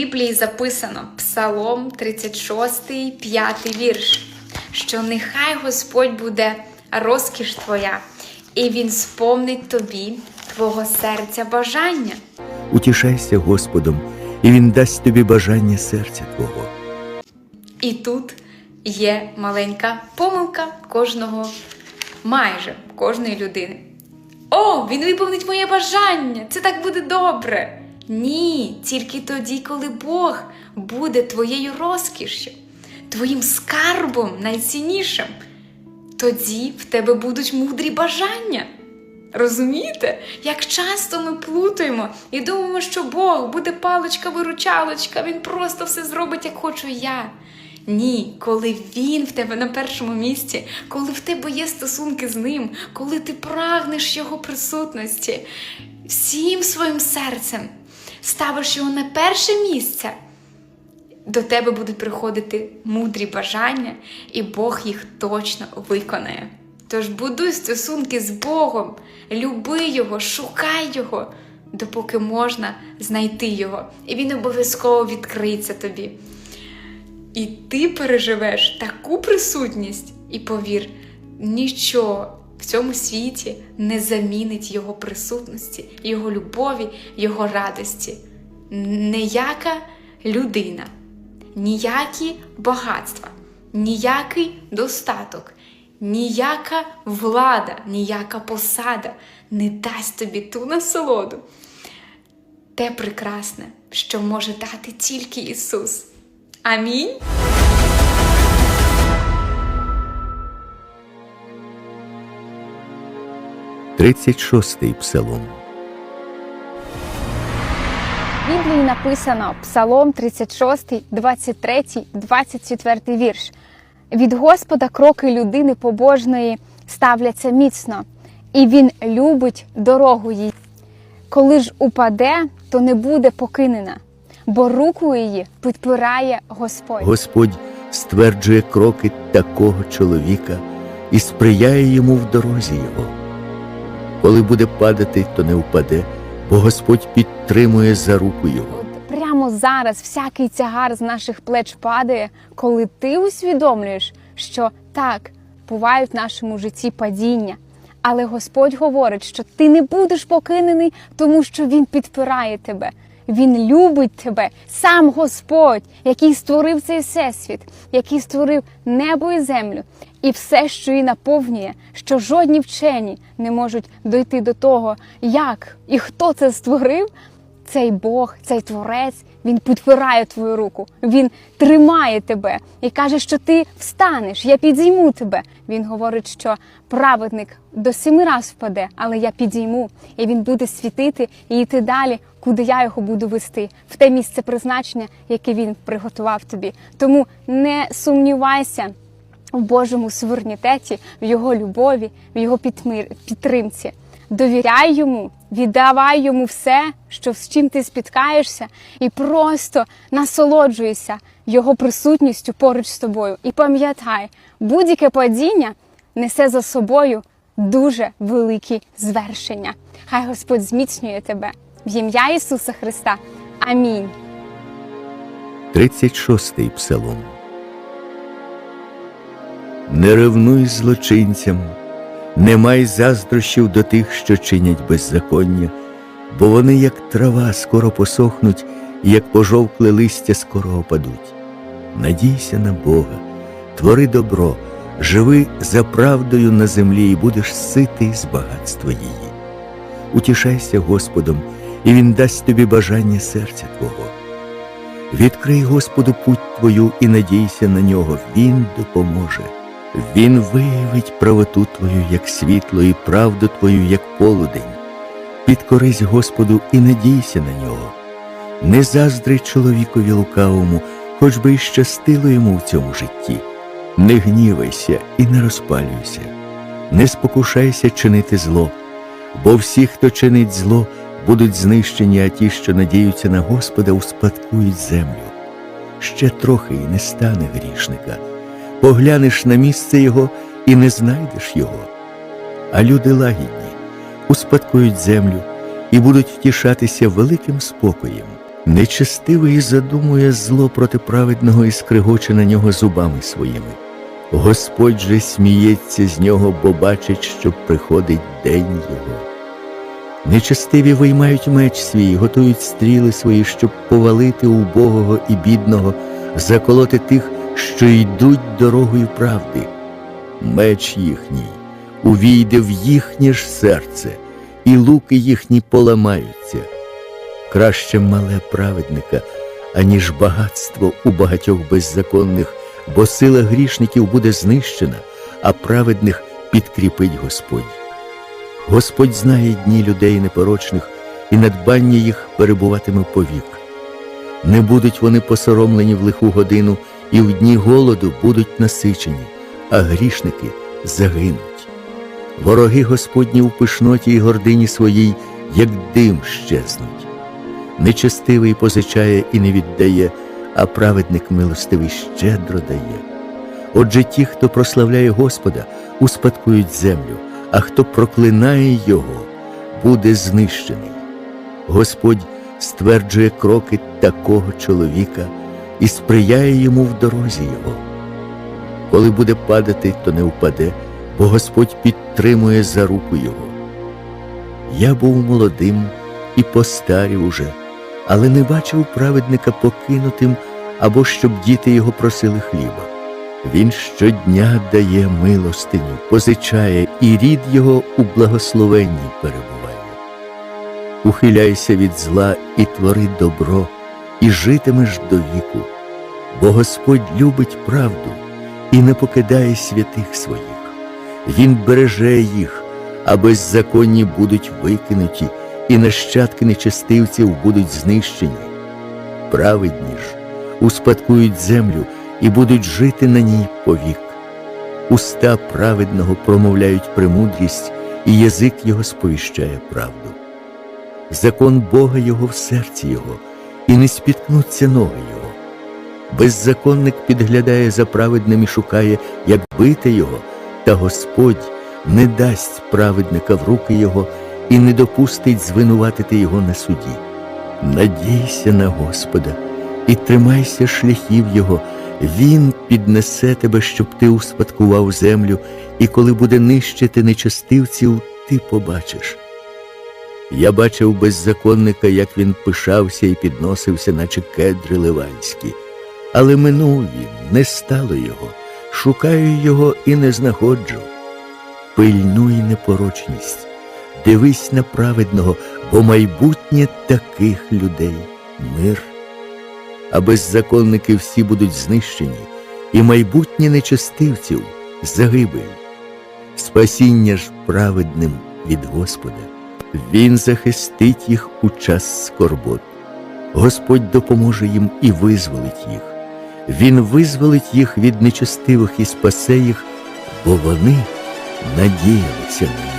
Біблії записано Псалом 36, 5 вірш, що нехай Господь буде розкіш твоя, і Він сповнить тобі твого серця бажання. Утішайся Господом, і Він дасть тобі бажання серця Твого. І тут є маленька помилка кожного, майже кожної людини. О, він виповнить моє бажання! Це так буде добре. Ні, тільки тоді, коли Бог буде твоєю розкішшю, твоїм скарбом найціннішим. Тоді в тебе будуть мудрі бажання. Розумієте, як часто ми плутаємо і думаємо, що Бог буде паличка-виручалочка, Він просто все зробить, як хочу я. Ні, коли він в тебе на першому місці, коли в тебе є стосунки з ним, коли ти прагнеш його присутності, всім своїм серцем ставиш його на перше місце, до тебе будуть приходити мудрі бажання, і Бог їх точно виконає. Тож будуй стосунки з Богом, люби Його, шукай Його, допоки можна знайти Його, і Він обов'язково відкриється тобі. І ти переживеш таку присутність, і повір, нічого в цьому світі не замінить Його присутності, Його любові, Його радості. Ніяка людина, ніякі багатства, ніякий достаток, ніяка влада, ніяка посада не дасть тобі ту насолоду. Те прекрасне, що може дати тільки Ісус. Амінь. Тридцять шостий псалом. В Біблії написано Псалом 36, 23, 24 вірш. Від Господа кроки людини побожної ставляться міцно, і він любить дорогу їй. Коли ж упаде, то не буде покинена, бо руку її підпирає Господь. Господь стверджує кроки такого чоловіка і сприяє йому в дорозі його. Коли буде падати, то не впаде, бо Господь підтримує за руку його. Прямо зараз всякий тягар з наших плеч падає, коли ти усвідомлюєш, що так бувають в нашому житті падіння. Але Господь говорить, що ти не будеш покинений, тому що Він підпирає тебе. Він любить тебе, сам Господь, який створив цей всесвіт, який створив небо і землю, і все, що її наповнює, що жодні вчені не можуть дойти до того, як і хто це створив, цей Бог, цей творець, він підпирає твою руку, він тримає тебе і каже, що ти встанеш, я підійму тебе. Він говорить, що праведник до семи раз впаде, але я підійму, і він буде світити і йти далі, куди я його буду вести, в те місце призначення, яке він приготував тобі. Тому не сумнівайся в Божому суверенітеті, в його любові, в його підтримці. Довіряй йому, віддавай йому все, що з чим ти спіткаєшся, і просто насолоджуйся його присутністю поруч з тобою. І пам'ятай, будь-яке падіння несе за собою дуже великі звершення. Хай Господь зміцнює тебе в ім'я Ісуса Христа. Амінь. Тридцять шостий псалом. Не ревнуй злочинцям, не май заздрощів до тих, що чинять беззаконня, бо вони, як трава, скоро посохнуть, і як пожовкле листя скоро опадуть. Надійся на Бога, твори добро, живи за правдою на землі і будеш ситий з багатства її. Утішайся Господом, і Він дасть тобі бажання серця Твого. Відкрий Господу путь твою і надійся на нього, Він допоможе. Він виявить правоту твою, як світло, і правду твою, як полудень. Підкорись Господу і надійся на нього. Не заздри чоловікові лукавому, хоч би й щастило йому в цьому житті. Не гнівайся і не розпалюйся, не спокушайся чинити зло, бо всі, хто чинить зло, будуть знищені, а ті, що надіються на Господа, успадкують землю. Ще трохи і не стане грішника. Поглянеш на місце його і не знайдеш його. А люди лагідні успадкують землю і будуть втішатися великим спокоєм. Нечестивий задумує зло проти праведного і скригоче на нього зубами своїми. Господь же сміється з нього, бо бачить, що приходить день його. Нечестиві виймають меч свій, готують стріли свої, щоб повалити убогого і бідного, заколоти тих, що йдуть дорогою правди. Меч їхній увійде в їхнє ж серце, і луки їхні поламаються. Краще мале праведника, аніж багатство у багатьох беззаконних, бо сила грішників буде знищена, а праведних підкріпить Господь. Господь знає дні людей непорочних, і надбання їх перебуватиме повік. Не будуть вони посоромлені в лиху годину, і в дні голоду будуть насичені, а грішники загинуть. Вороги Господні у пишноті і гордині своїй, як дим щезнуть. Нечестивий позичає і не віддає, а праведник милостивий щедро дає. Отже, ті, хто прославляє Господа, успадкують землю, а хто проклинає Його, буде знищений. Господь стверджує кроки такого чоловіка і сприяє йому в дорозі його. Коли буде падати, то не впаде, бо Господь підтримує за руку його. Я був молодим і постарів уже, але не бачив праведника покинутим або щоб діти його просили хліба. Він щодня дає милостиню, позичає, і рід його у благословенні перебуває. Ухиляйся від зла і твори добро, і житимеш до віку, бо Господь любить правду і не покидає святих своїх. Він береже їх, а беззаконні будуть викинуті, і нащадки нечестивців будуть знищені. Праведні ж успадкують землю і будуть жити на ній повік. Уста праведного промовляють премудрість, і язик його сповіщає правду. Закон Бога його в серці його, і не спіткнуться ноги його. Беззаконник підглядає за праведним і шукає, як бити його, та Господь не дасть праведника в руки його і не допустить звинуватити його на суді. Надійся на Господа і тримайся шляхів Його, Він піднесе тебе, щоб ти успадкував землю, і коли буде нищити нечестивців, ти побачиш. Я бачив беззаконника, як він пишався і підносився, наче кедри ливанські. Але минув він, не стало його, шукаю його і не знаходжу. Пильнуй непорочність, дивись на праведного, бо майбутнє таких людей мир. А беззаконники всі будуть знищені, і майбутнє нечестивців загибель. Спасіння ж праведним від Господа. Він захистить їх у час скорбот. Господь допоможе їм і визволить їх. Він визволить їх від нечестивих і спасе їх, бо вони надіялися на.